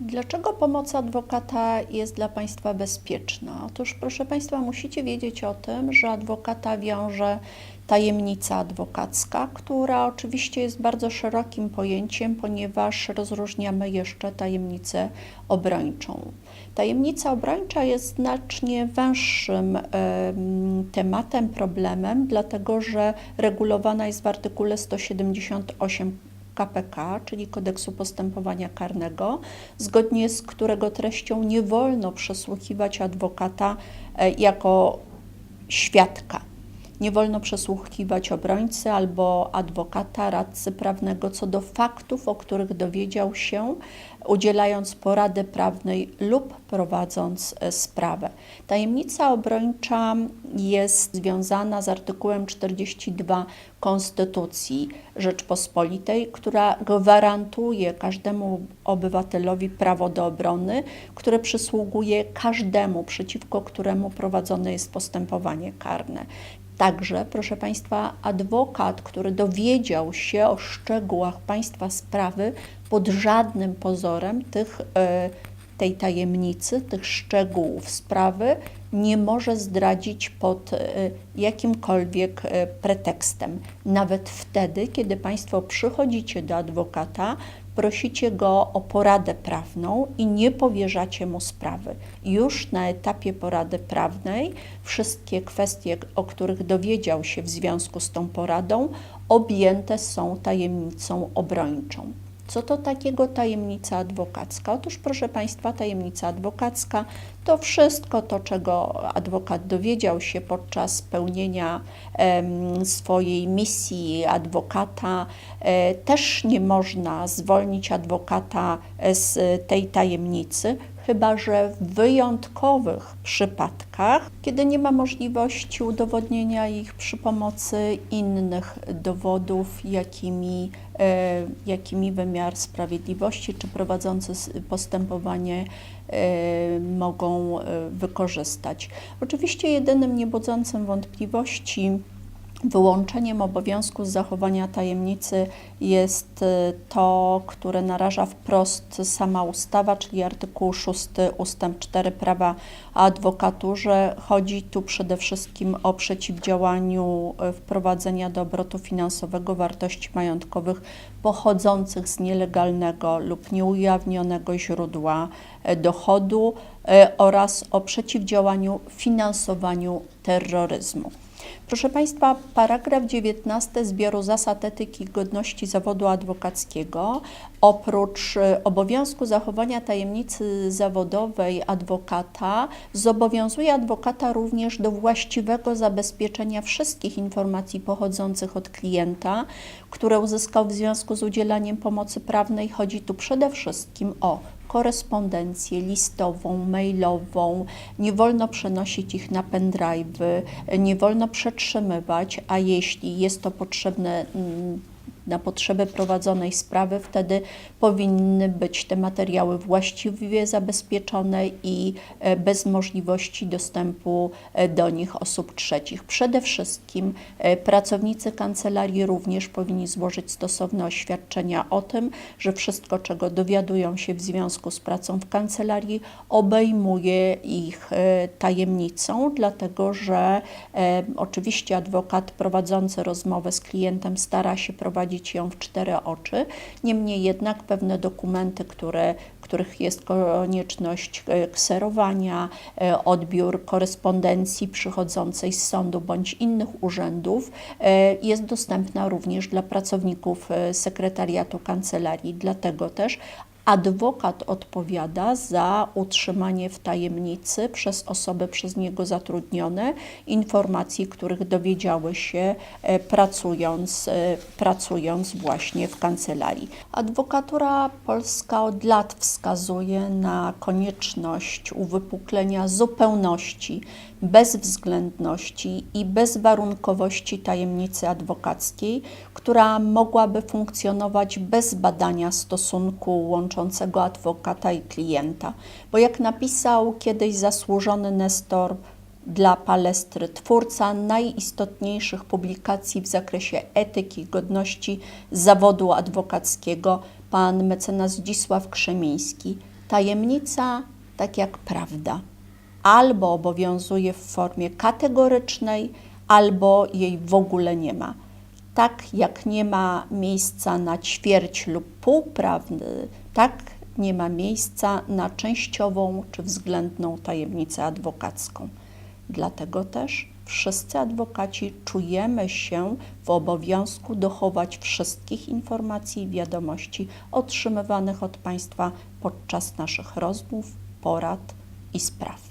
Dlaczego pomoc adwokata jest dla Państwa bezpieczna? Otóż, proszę Państwa, musicie wiedzieć o tym, że adwokata wiąże tajemnica adwokacka, która oczywiście jest bardzo szerokim pojęciem, ponieważ rozróżniamy jeszcze tajemnicę obrończą. Tajemnica obrończa jest znacznie węższym em, tematem, problemem, dlatego że regulowana jest w artykule 178 KPK, czyli Kodeksu Postępowania Karnego, zgodnie z którego treścią nie wolno przesłuchiwać adwokata e, jako świadka. Nie wolno przesłuchiwać obrońcy albo adwokata, radcy prawnego co do faktów, o których dowiedział się, udzielając porady prawnej lub prowadząc e, sprawę. Tajemnica obrończa jest związana z artykułem 42 Konstytucji Rzeczpospolitej, która gwarantuje każdemu obywatelowi prawo do obrony, które przysługuje każdemu, przeciwko któremu prowadzone jest postępowanie karne. Także, proszę Państwa, adwokat, który dowiedział się o szczegółach Państwa sprawy, pod żadnym pozorem tych, e, tej tajemnicy, tych szczegółów sprawy nie może zdradzić pod e, jakimkolwiek e, pretekstem. Nawet wtedy, kiedy Państwo przychodzicie do adwokata, prosicie go o poradę prawną i nie powierzacie mu sprawy. Już na etapie porady prawnej wszystkie kwestie, o których dowiedział się w związku z tą poradą, objęte są tajemnicą obrończą. Co to takiego tajemnica adwokacka? Otóż, proszę Państwa, tajemnica adwokacka to wszystko to, czego adwokat dowiedział się podczas pełnienia swojej misji adwokata. E, też nie można zwolnić adwokata z tej tajemnicy, chyba że w wyjątkowych przypadkach, kiedy nie ma możliwości udowodnienia ich przy pomocy innych dowodów, jakimi, e, jakimi wymiar sprawiedliwości czy prowadzący postępowanie e, mogą e, wykorzystać. Oczywiście jedynym niebudzącym wątpliwości Wyłączeniem obowiązku zachowania tajemnicy jest y, to, które naraża wprost sama ustawa, czyli artykuł 6 ustęp 4 prawa adwokaturze. Chodzi tu przede wszystkim o przeciwdziałaniu y, wprowadzenia do obrotu finansowego wartości majątkowych pochodzących z nielegalnego lub nieujawnionego źródła y, dochodu oraz o przeciwdziałaniu finansowaniu terroryzmu. Proszę Państwa, paragraf 19 zbioru zasad etyki godności zawodu adwokackiego oprócz e, obowiązku zachowania tajemnicy zawodowej adwokata zobowiązuje adwokata również do właściwego zabezpieczenia wszystkich informacji pochodzących od klienta, które uzyskał w związku z udzielaniem pomocy prawnej. Chodzi tu przede wszystkim o korespondencję listową, mailową, nie wolno przenosić ich na pendrive'y, nie wolno przetrzymywać, a jeśli jest to potrzebne mm, na potrzeby prowadzonej sprawy, wtedy powinny być te materiały właściwie zabezpieczone i e, bez możliwości dostępu e, do nich osób trzecich. Przede wszystkim e, pracownicy kancelarii również powinni złożyć stosowne oświadczenia o tym, że wszystko, czego dowiadują się w związku z pracą w kancelarii, obejmuje ich tajemnicą, dlatego że oczywiście adwokat prowadzący rozmowę z klientem stara się prowadzić ją w cztery oczy. Niemniej jednak pewne dokumenty, które, których jest konieczność e, kserowania, e, odbiór korespondencji przychodzącej z sądu bądź innych urzędów e, jest dostępna również dla pracowników sekretariatu kancelarii. Dlatego też Adwokat odpowiada za utrzymanie w tajemnicy przez osoby przez niego zatrudnione informacji, których dowiedziały się e, pracując, e, pracując właśnie w kancelarii. Adwokatura polska od lat wskazuje na konieczność uwypuklenia zupełności, bezwzględności i bezwarunkowości tajemnicy adwokackiej, która mogłaby funkcjonować bez badania stosunku łączącego adwokata i klienta. Bo jak napisał kiedyś zasłużony Nestor dla Palestry, twórca najistotniejszych publikacji w zakresie etyki i godności zawodu adwokackiego, pan mecenas Zdzisław Krzemiński, Tajemnica, tak jak prawda, albo obowiązuje w formie kategorycznej, albo jej w ogóle nie ma. Tak jak nie ma miejsca na ćwierć lub półprawdy, tak nie ma miejsca na częściową czy względną tajemnicę adwokacką. Dlatego też wszyscy adwokaci czujemy się w obowiązku dochować wszystkich informacji i wiadomości otrzymywanych od Państwa podczas naszych rozmów, porad i spraw.